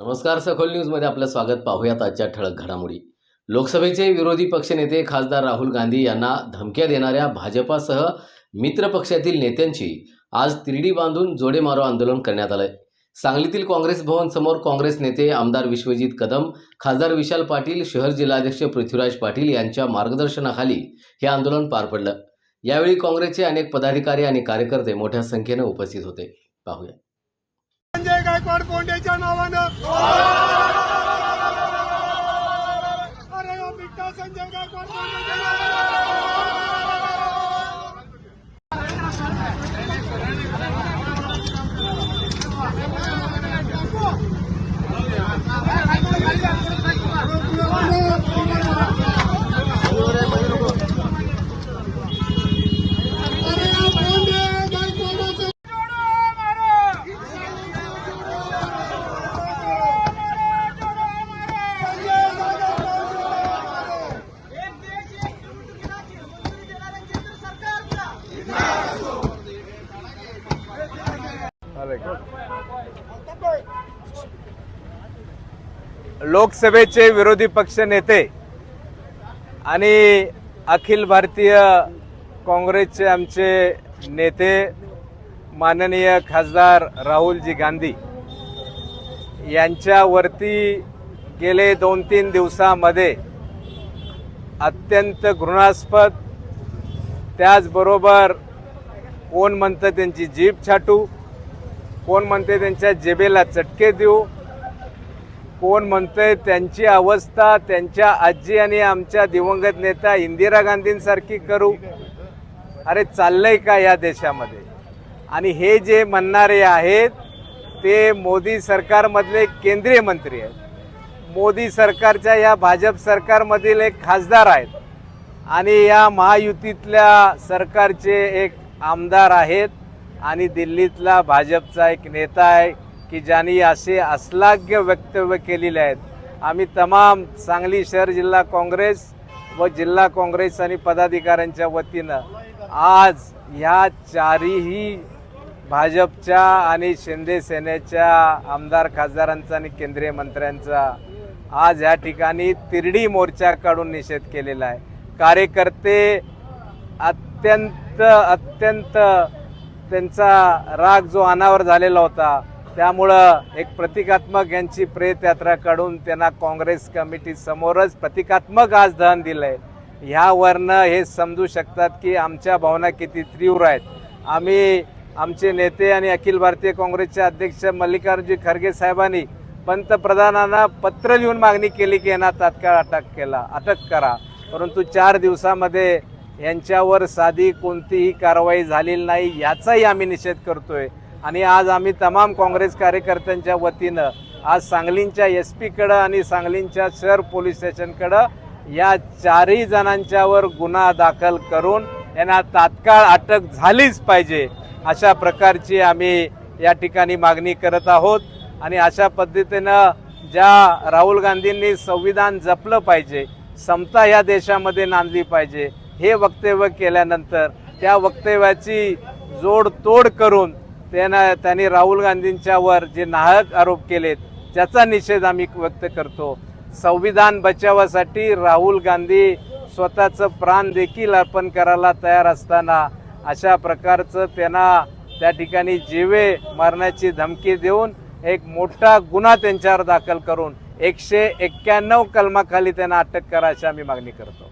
नमस्कार सखोल न्यूजमध्ये आपलं स्वागत. पाहूयात आजच्या ठळक घडामोडी. लोकसभेचे विरोधी पक्षनेते खासदार राहुल गांधी यांना धमक्या देणाऱ्या भाजपासह मित्र पक्षातील नेत्यांची आज तिरडी बांधून जोडे मारो आंदोलन करण्यात आलंय. सांगलीतील काँग्रेस भवन समोर काँग्रेस नेते आमदार विश्वजित कदम खासदार विशाल पाटील शहर जिल्हाध्यक्ष पृथ्वीराज पाटील यांच्या मार्गदर्शनाखाली हे आंदोलन पार पडलं. यावेळी काँग्रेसचे अनेक पदाधिकारी आणि कार्यकर्ते मोठ्या संख्येनं उपस्थित होते. पाहूया. संजय गायकवाड कोंडेच्या नावानं. लोकसभेचे विरोधी पक्ष नेते आणि अखिल भारतीय काँग्रेसचे आमचे नेते माननीय खासदार राहुलजी गांधी यांच्यावरती गेले दोन तीन दिवसामध्ये अत्यंत घृणास्पद त्याचबरोबर कोण म्हणतं त्यांची जीभ छाटू कोण म्हणते त्यांच्या जेबेला चटके देऊ? कोण म्हणते त्यांची अवस्था त्यांच्या आजी आणि आमच्या दिवंगत नेता इंदिरा गांधींसारखी करू? अरे चाललंय का या देशामध्ये? आणि हे जे म्हणणारे आहेत ते मोदी सरकारमधले केंद्रीय मंत्री आहेत. मोदी सरकारच्या या भाजप सरकारमधील एक खासदार आहेत. आणि या महायुतीतल्या सरकारचे एक आमदार आहेत. आणि दिल्लीतला भाजपचा एक नेता आहे की ज्यांनी असे अश्लाघ्य वक्तव्य केलेले आहेत. आम्ही तमाम सांगली शहर जिल्हा काँग्रेस व जिल्हा काँग्रेस आणि पदाधिकाऱ्यांच्या वतीनं आज ह्या चारीही भाजपच्या आणि शिंदे सेनेच्या आमदार खासदारांचा आणि केंद्रीय मंत्र्यांचा आज ह्या ठिकाणी तिरडी मोर्चा काढून निषेध केलेला आहे. कार्यकर्ते अत्यंत अत्यंत त्यांचा राग जो अनावर झालेला होता त्यामुळं एक प्रतिकात्मक यांची प्रेतयात्रा काढून त्यांना काँग्रेस कमिटीसमोरच प्रतिकात्मक आज दहन आहे ह्यावरनं हे समजू शकतात की आमच्या भावना किती तीव्र आहेत. आम्ही आमचे नेते आणि अखिल भारतीय काँग्रेसचे अध्यक्ष मल्लिकार्जुन खरगे साहेबांनी पंतप्रधानांना पत्र लिहून मागणी केली की यांना तात्काळ अटक केला अटक करा. परंतु चार दिवसामध्ये यांच्यावर साधी कोणतीही कारवाई झालेली नाही याचाही आम्ही निषेध करतोय. आणि आज आम्ही तमाम काँग्रेस कार्यकर्त्यांच्या वतीनं आज सांगलींच्या एस पीकडं आणि सांगलींच्या शहर पोलीस स्टेशनकडं या चारही जणांच्यावर गुन्हा दाखल करून यांना तात्काळ अटक झालीच पाहिजे अशा प्रकारची आम्ही या ठिकाणी मागणी करत आहोत. आणि अशा पद्धतीनं ज्या राहुल गांधींनी संविधान जपलं पाहिजे समता या देशामध्ये नांदली पाहिजे हे वक्तव्य केल्यानंतर त्या वक्तव्याची जोडतोड करून त्यांना त्यांनी राहुल गांधींच्यावर जे नाहक आरोप केलेत त्याचा निषेध आम्ही व्यक्त करतो. संविधान बचावासाठी राहुल गांधी स्वतःचं प्राण देखील अर्पण करायला तयार असताना अशा प्रकारचं त्यांना त्या ठिकाणी जीवे मारण्याची धमकी देऊन एक मोठा गुन्हा त्यांच्यावर दाखल करून एकशे एक्क्याण्णव कलमाखाली त्यांना अटक करा अशी आम्ही मागणी करतो.